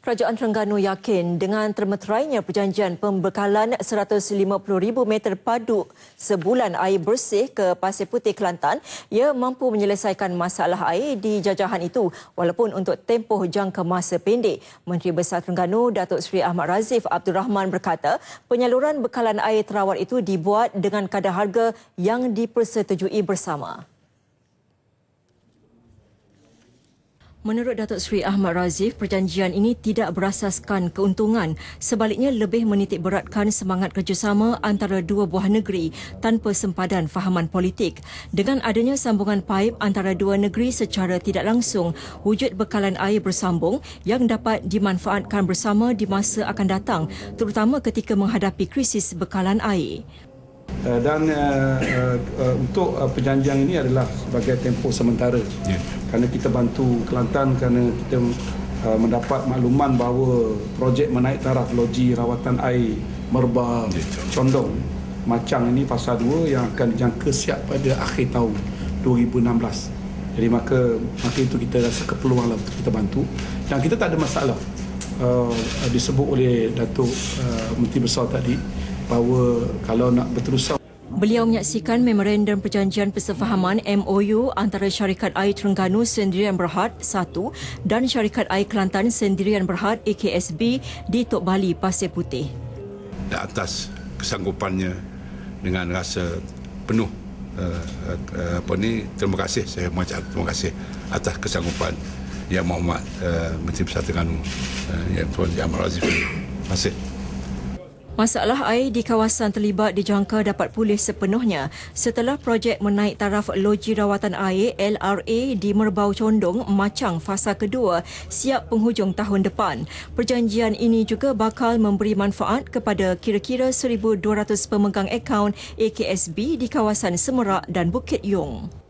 Kerajaan Terengganu yakin dengan termeterainya perjanjian pembekalan 150,000 meter padu sebulan air bersih ke Pasir Putih Kelantan, ia mampu menyelesaikan masalah air di jajahan itu walaupun untuk tempoh jangka masa pendek. Menteri Besar Terengganu Datuk Seri Ahmad Razif Abdul Rahman berkata, penyaluran bekalan air terawat itu dibuat dengan kadar harga yang dipersetujui bersama. Menurut Datuk Seri Ahmad Razif, perjanjian ini tidak berasaskan keuntungan, sebaliknya lebih menitik beratkan semangat kerjasama antara dua buah negeri tanpa sempadan fahaman politik. Dengan adanya sambungan paip antara dua negeri secara tidak langsung, wujud bekalan air bersambung yang dapat dimanfaatkan bersama di masa akan datang, terutama ketika menghadapi krisis bekalan air. Uh, dan uh, uh, uh, untuk uh, perjanjian ini adalah sebagai tempoh sementara yeah. kerana kita bantu Kelantan kerana kita uh, mendapat makluman bahawa projek menaik taraf loji rawatan air Merba yeah. Condong Macang ini fasa 2 yang akan dijangka siap pada akhir tahun 2016 jadi maka maka itu kita rasa keperluan lah untuk kita bantu dan kita tak ada masalah uh, disebut oleh Datuk uh, Menteri Besar tadi bahawa kalau nak berterusan Beliau menyaksikan memorandum perjanjian persefahaman MOU antara Syarikat Air Terengganu Sendirian Berhad 1 dan Syarikat Air Kelantan Sendirian Berhad AKSB di Tok Bali Pasir Putih. Di atas kesanggupannya dengan rasa penuh uh, uh, apa ni terima kasih saya mengucap terima kasih atas kesanggupan Yang Muhammad uh, Menteri Besar Terengganu uh, Yang Tuan Jamal Razif. Terima kasih. Masalah air di kawasan terlibat dijangka dapat pulih sepenuhnya setelah projek menaik taraf loji rawatan air LRA di Merbau Condong, Macang fasa kedua siap penghujung tahun depan. Perjanjian ini juga bakal memberi manfaat kepada kira-kira 1,200 pemegang akaun AKSB di kawasan Semerak dan Bukit Yong.